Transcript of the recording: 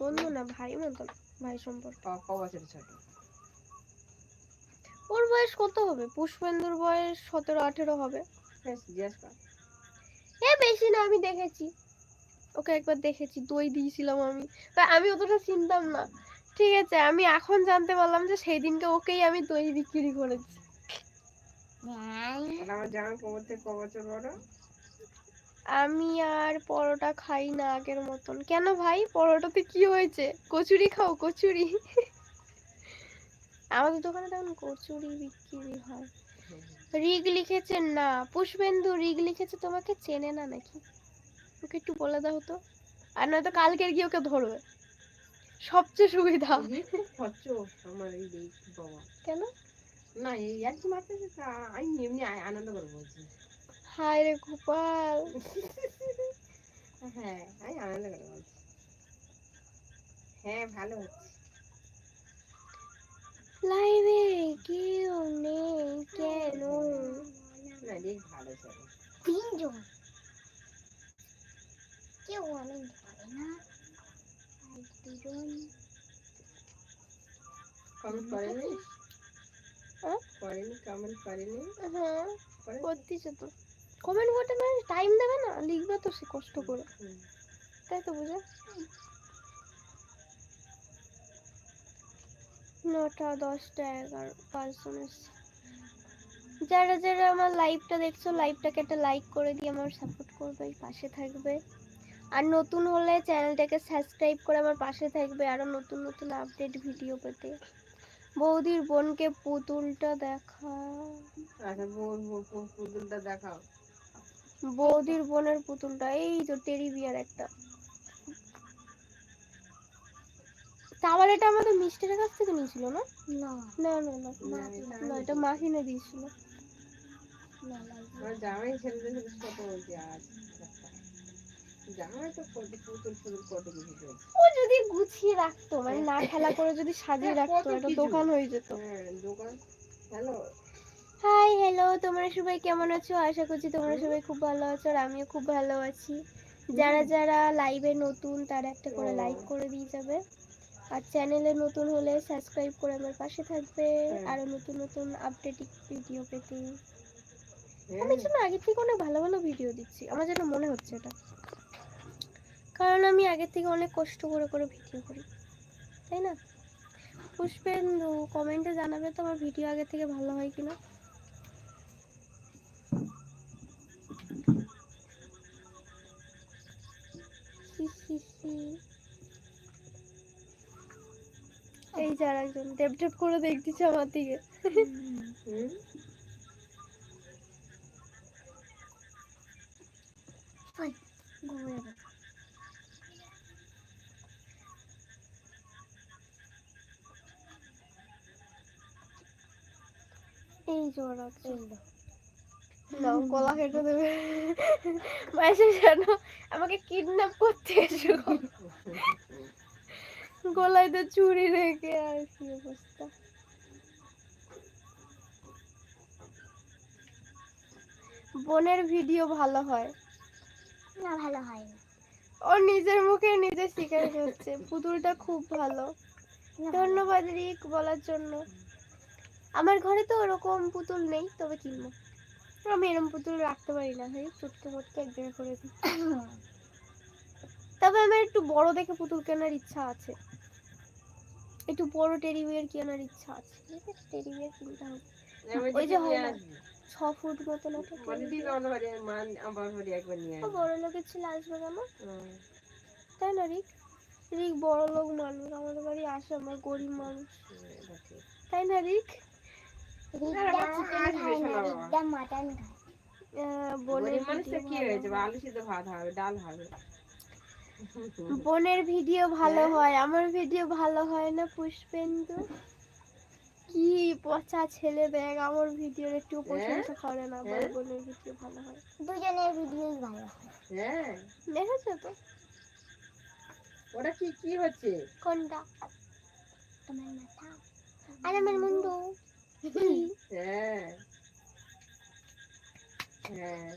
বন্ধু না ভাই? মতন ভাই সম্পর্ক। ক- ক বছর ছোট? ওর বয়স কত হবে? পুষ্পেন্দুর বয়স সতেরো আঠেরো হবে। জিজ্ঞেস কর। এ বেশি না আমি দেখেছি। ওকে একবার দেখেছি দই দিয়েছিলাম আমি। তা আমি অতটা চিনতাম না। ঠিক আছে আমি এখন জানতে পারলাম যে সেই দিনকে ওকেই আমি দই বিক্রি করেছি। আমার জামাই কোমর থেকে ক বছর বড়? আমি আর পরোটা খাই না আগের মতন। কেন ভাই? পরোটাতে কি হয়েছে? কচুরি খাও কচুরি। আমাদের দোকানে তেমন কচুরি বিক্রি হয়। রিগ লিখেছে না। পুষ্পেন্দু রিগ লিখেছে তোমাকে? চেনে না নাকি? ওকে একটু বলে দাও তো। আর নয়তো কালকে গিয়ে ওকে ধরবে। সবচেয়ে সুবিধা। আমার কেন? না এই আর কি মারতে আমি এমনি আনন্দ করে বলছি। হায় রে গোপাল। হ্যাঁ আমি আনন্দ করে বলছি। হ্যাঁ ভালো হচ্ছে। লাইভে কেউ নেই কেন? না দেখ ভালো চলে। তিনজন। কেউ অনেক ধরে না। দুজন। কমেন্ট করেনি? হ্যাঁ? করেনি কমেন্ট করেনি? হ্যাঁ করে করতেছে তো। কমেন্ট মানে টাইম দেবে না, লিখবে তো সে কষ্ট করে। তাই তো বুঝে? নটা, দশটা, এগারো পাঁচজন এসছে। যারা যারা আমার লাইভটা দেখছ লাইভটাকে একটা লাইক করে দিয়ে আমার সাপোর্ট করবে পাশে থাকবে। আর নতুন হলে চ্যানেলটাকে সাবস্ক্রাইব করে আমার পাশে থাকবে, আরও নতুন নতুন আপডেট ভিডিও পেতে। বৌদির বোনকে পুতুলটা দেখা আচ্ছা পুতুলটা দেখাও। বৌদির বোনের পুতুলটা এই তো টেরি বিয়ার একটা। তারপর এটা আমাদের মিষ্টির কাছ থেকে নিয়েছিল না? না। না না না এটা মা কিনে দিয়েছিল। জামাই ছেলেদের কত বলছি আজ। ও যদি গুছিয়ে রাখতো মানে না খেলা করে যদি সাজিয়ে হ্যাঁ, রাখতো একটা দোকান হয়ে যেত। হ্যাঁ দোকান। হ্যালো? হাই হ্যালো তোমরা সবাই কেমন আছো? আশা করছি তোমরা সবাই খুব ভালো আছো আর আমিও খুব ভালো আছি। যারা যারা লাইভে নতুন তারা একটা করে। লাইক করে দিয়ে যাবে। আর চ্যানেলে নতুন হলে সাবস্ক্রাইব করে আমার পাশে থাকবে। আরও নতুন নতুন আপডেট ভিডিও পেতে। আমি যেন আগে থেকে অনেক ভালো ভালো ভিডিও দিচ্ছি। আমার যেন মনে হচ্ছে এটা। কারণ আমি আগে থেকে অনেক কষ্ট করে করে ভিডিও করি। তাই না? পুষ্পেন্দু কমেন্টে জানাবে তো আমার ভিডিও আগে থেকে ভালো হয় কিনা। এই যে আর একজন ডেপ ডেপ করে দেখতেছে আমার দিকে। এই আছে। এই দাও। নাও গলা কেটে দেবে। যেন আমাকে কিডন্যাপ করতে এসো। গলায় তো চুরি রেখে আর কি অবস্থা। বোনের ভিডিও ভালো হয়? না ভালো হয় না। ও নিজের মুখে নিজে স্বীকার করছে। পুতুলটা খুব ভালো। ধন্যবাদ রিক বলার জন্য। আমার ঘরে তো ওরকম পুতুল নেই তবে কিনবো। আমি এরকম পুতুল রাখতে পারি না ভাই চটকে মটকে এক জায়গায় করে দিই। তবে আমার একটু বড় দেখে পুতুল কেনার ইচ্ছা আছে। একটু বড় টেডি বিয়ার কেনার ইচ্ছা আছে। টেডি বিয়ার কিনতে হবে ওই যে হয় না। ছ ফুট মানে bear। আমার বাড়ি লোকের ছেলে আসবে কেন তাই না রিক? রিক বড় লোক মানুষ। আমাদের বাড়ি আসে আমার গরিব মানুষ। তাই না রিক? বোনের ভিডিও ভালো হয়। আলু সিদ্ধ ভাত হবে ডাল হবে। বোনের ভিডিও ভালো হ্যাঁ? আমার ভিডিও ভালো হয় না পুষ্পেন্দু? কি পচা ছেলে দেখ আমার ভিডিওর একটু প্রশংসা করে না বলে হ্যাঁ? বোনের ভিডিও ভালো হয়। দুজনের ভিডিওই ভালো হয়। হ্যাঁ? দেখেছ তো? ওটা কি কি হচ্ছে? কোনটা? তোমার মাথা। আর আমার মুন্ডু। হ্যাঁ। হ্যাঁ।